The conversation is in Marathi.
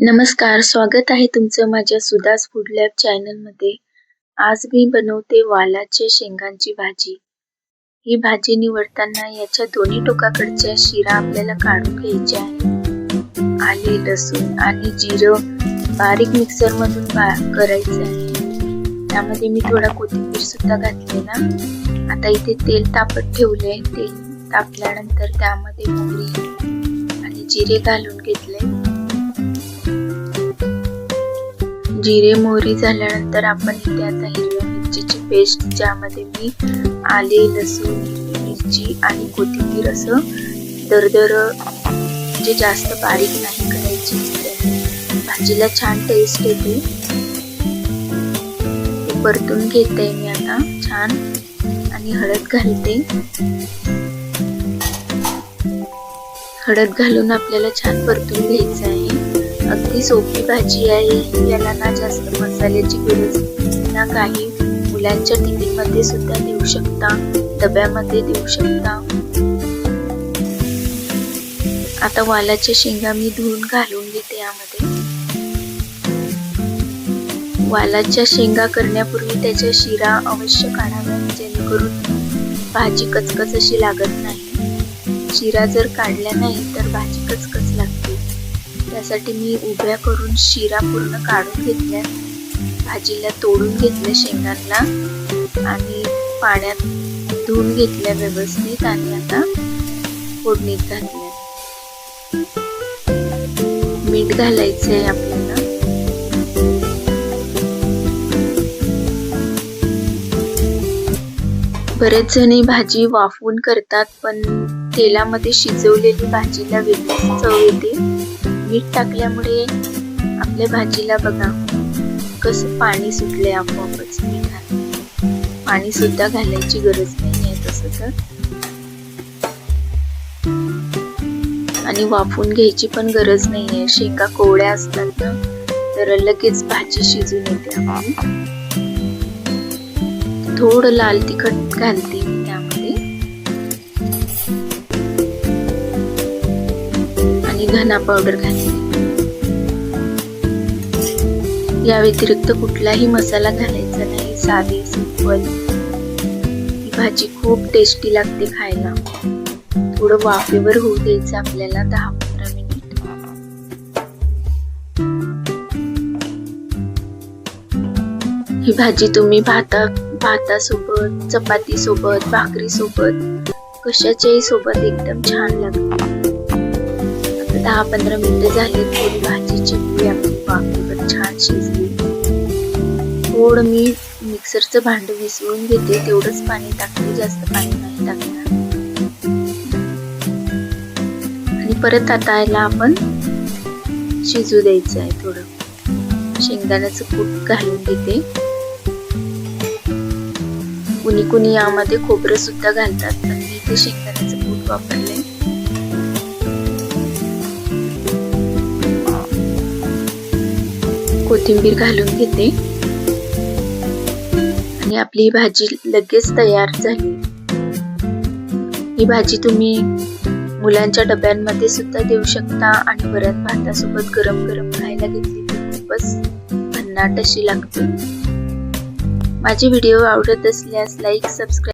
नमस्कार स्वागत आहे तुमचं माझ्या सुदास फूड लॅब चॅनलमध्ये आज मी बनवते वालाच्या शेंगांची भाजी. ही भाजी निवडताना याच्या दोन्ही टोकाकडच्या शिरा आपल्याला काढून घ्यायच्या आहे आले लसूण आणि जिरं बारीक मिक्सर बा करायचं आहे. त्यामध्ये मी थोडा कोथिंबीर सुद्धा घातलेला आता इथे तेल तापत ठेवले तेल तापल्यानंतर त्यामध्ये मोहरी आणि जिरे घालून घेतले जिरे मोहरी झाल्यानंतर आपण इथे आता हिरव्या मिरचीची पेस्ट ज्यामध्ये मी आले लसूण मिरची आणि कोथिंबीर असं दरदर म्हणजे जास्त बारीक नाही करायची भाजीला छान टेस्ट येते. परतून घेते मी आता छान आणि हळद घालते. हळद घालून आपल्याला छान परतून घ्यायचं आहे. अगदी सोपी भाजी आहे. याला ना जास्त मसाल्याची गरज ना काही. मुलांच्या टिफिनमध्ये सुद्धा देऊ शकता. डब्यामध्ये देऊ शकता. आता वालाच्या शेंगा मी धुवून घालून घेते यामध्ये. वालाच्या शेंगा करण्यापूर्वी त्याच्या शिरा अवश्य काढाव्या जेणेकरून भाजी कचकच अशी लागत नाही. शिरा जर काढल्या नाही तर भाजी कचकच लागते. त्यासाठी मी उभ्या करून शिरा पूर्ण काढून घेतल्या. भाजीला तोडून घेतल्या शेंगांना आणि पाण्यात धुवून घेतल्या व्यवस्थित आणि आता फोडणीत घातल्या. मीठ घालायचं आहे आपल्याला. बरेच जणी भाजी वाफवून करतात पण तेलामध्ये शिजवलेली भाजीला वेगळीच चव येते. मीठ टाकल्यामुळे आपल्या भाजीला बघा कसं पाणी सुटलंय आपोआपच. मिठात पाणी सुद्धा घालायची गरज नाही आहे तसं तर. आणि वाफून घ्यायची पण गरज नाही आहे शेका कोवळ्या असतात ना तर लगेच भाजी शिजून येते आपली. थोडं लाल तिखट घालते त्यामध्ये. आणि धना पावडर घालते. या व्यतिरिक्त कुठलाही मसाला घालायचा नाही. साधी सिंपल. ही भाजी खूप टेस्टी लागते खायला. थोडं वाफेवर होऊ द्यायचं आपल्याला दहा पंधरा मिनिट. ही भाजी तुम्ही भाता भातासोबत चपाती सोबत भाकरी सोबत कशाच्याही सोबत एकदम छान लागते. दहा पंधरा मिनिटं झाली थोडी भाजी चिपली आपली वाफेवर छान शिजली थोडं मी मिक्सरचं भांडं विसळून घेते. तेवढंच पाणी टाकते. जास्त पाणी नाही टाकणार. आणि परत आता याला आपण शिजू द्यायचं आहे थोडं. शेंगदाण्याचं कूट घालून घेते. कुणी कुणी यामध्ये खोबरं सुद्धा घालतात. पण मी इथे शेंगदाण्याचं कूट वापरले कोथिंबीर घालून घेते. आपली भाजी लगेच तयार झाली. ही भाजी तुम्ही मुलांच्या डब्यांमध्ये सुद्धा देऊ शकता आणि वरण भातासोबत गरम गरम खायला घेतली तर खूपच भन्नाट अशी लागते. माझे व्हिडिओ आवडत असल्यास लाईक सबस्क्राईब